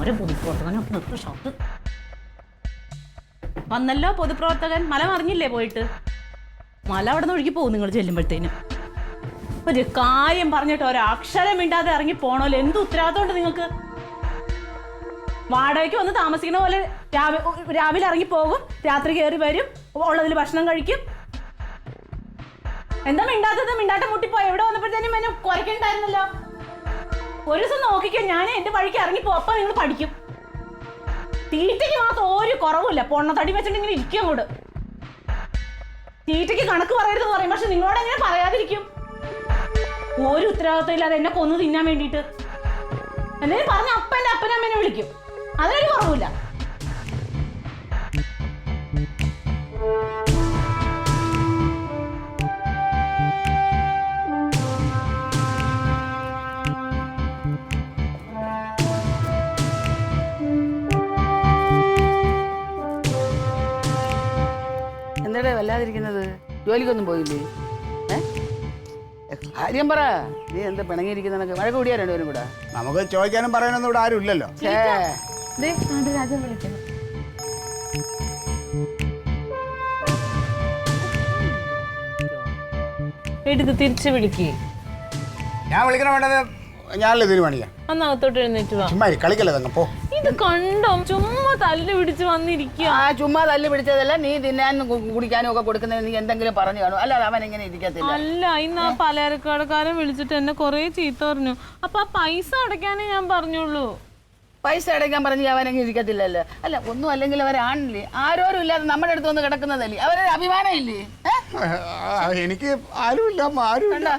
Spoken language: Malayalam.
ഓരോ പൊതുപ്രവർത്തകനൊക്കെ നിർത്തും ഷോക്ക് വന്നല്ലോ പൊതുപ്രവർത്തകൻ മല മറിഞ്ഞില്ലേ പോയിട്ട്? മല അവിടെ നിന്ന് ഒഴുകി പോകും നിങ്ങൾ ചെല്ലുമ്പോഴത്തേനും. ഒരു കാര്യം പറഞ്ഞിട്ട് ഒരക്ഷരം മിണ്ടാതെ ഇറങ്ങി പോണല്ലോ എന്ത് ഉത്തരവാദിത്തമുണ്ട് നിങ്ങൾക്ക്? വാടകയ്ക്ക് വന്ന് താമസിക്കുന്ന പോലെ രാവിലെ ഇറങ്ങി പോകും രാത്രി കയറി വരും ഉള്ളതിൽ ഭക്ഷണം കഴിക്കും. എന്താ മിണ്ടാത്തത്? മിണ്ടാട്ടം മുട്ടിപ്പോയി? എവിടെ കുറയ്ക്കണ്ടായിരുന്നല്ലോ ഒരു ദിവസം നോക്കിക്കോ ഞാൻ എന്റെ വഴിക്ക് ഇറങ്ങിപ്പോ അപ്പൊ നിങ്ങൾ പഠിക്കും. തീറ്റയ്ക്ക് മാത്രം ഒരു കുറവുമില്ല. പൊണ്ണ തടി വെച്ചിട്ട് ഇങ്ങനെ ഇരിക്കും അങ്ങോട്ട്. തീറ്റയ്ക്ക് കണക്ക് പറയരുതെന്ന് പറയും പക്ഷെ നിങ്ങളോട് എങ്ങനെ പറയാതിരിക്കും? ഒരു ഉത്തരവാദിത്വം ഇല്ലാതെ എന്നെ കൊന്നു തിന്നാൻ വേണ്ടിയിട്ട്. എന്തെങ്കിലും പറഞ്ഞ അപ്പന്റെ അപ്പനമ്മേനെ വിളിക്കും. അതിനൊരു കുറവില്ല എന്താടാ വല്ലാതിരിക്കുന്നത്? ജോലിക്കൊന്നും പോയില്ലേ? ഏ? കാര്യം പറ. നീ എന്താ പിണങ്ങിയിരിക്കുന്ന മഴ കൂടിയാ രണ്ടുപേരും കൂടെ? നമുക്ക് ചോദിക്കാനും പറയാനൊന്നും ഇവിടെ ആരും ഇല്ലല്ലോ. ഛേ. എടുത്ത് തിരിച്ചു വിളിക്കേ. ഞാൻ വിളിക്കണ വേണ്ടത് ഞാനല്ലേ തീരുമാനിക്കാം അന്നകത്തോട്ട് എഴുന്നേറ്റ് വാ. ചുമ്മാ കളിക്കല്ലേ കളിക്കല്ലേ പോ. ഇത് കണ്ടോ? ചുമ്മാ തല്ല് പിടിച്ച് വന്നിരിക്കുക ആ ചുമ്മാ തല്ലി പിടിച്ചതല്ല നീ തിന്നാനും കു- കുടിക്കാനും ഒക്കെ കൊടുക്കുന്നതിന് നീ എന്തെങ്കിലും പറഞ്ഞു കാണും. അല്ലാതെ അവൻ ഇങ്ങനെ ഇരിക്കത്തില്ല. അല്ല ഇന്ന് ആ പലചരക്കടക്കാരൻ വിളിച്ചിട്ട് എന്നെ കൊറേ ചീത്ത പറഞ്ഞു. അപ്പൊ ആ പൈസ അടയ്ക്കാനേ ഞാൻ പറഞ്ഞുള്ളൂ. പൈസ അടയ്ക്കാൻ പറഞ്ഞ് അവനങ്ങ് ഇരിക്കത്തില്ലല്ലോ. അല്ല ഒന്നും അല്ലെങ്കിൽ അവരാണില്ലേ ആരോരും ഇല്ലാതെ നമ്മുടെ അടുത്ത് വന്ന് കിടക്കുന്നതല്ലേ? അവരൊരു അഭിമാനം ഇല്ലേ? ഏ? എനിക്ക് ആരുമില്ല ആരുമില്ല. കണ്ടോ?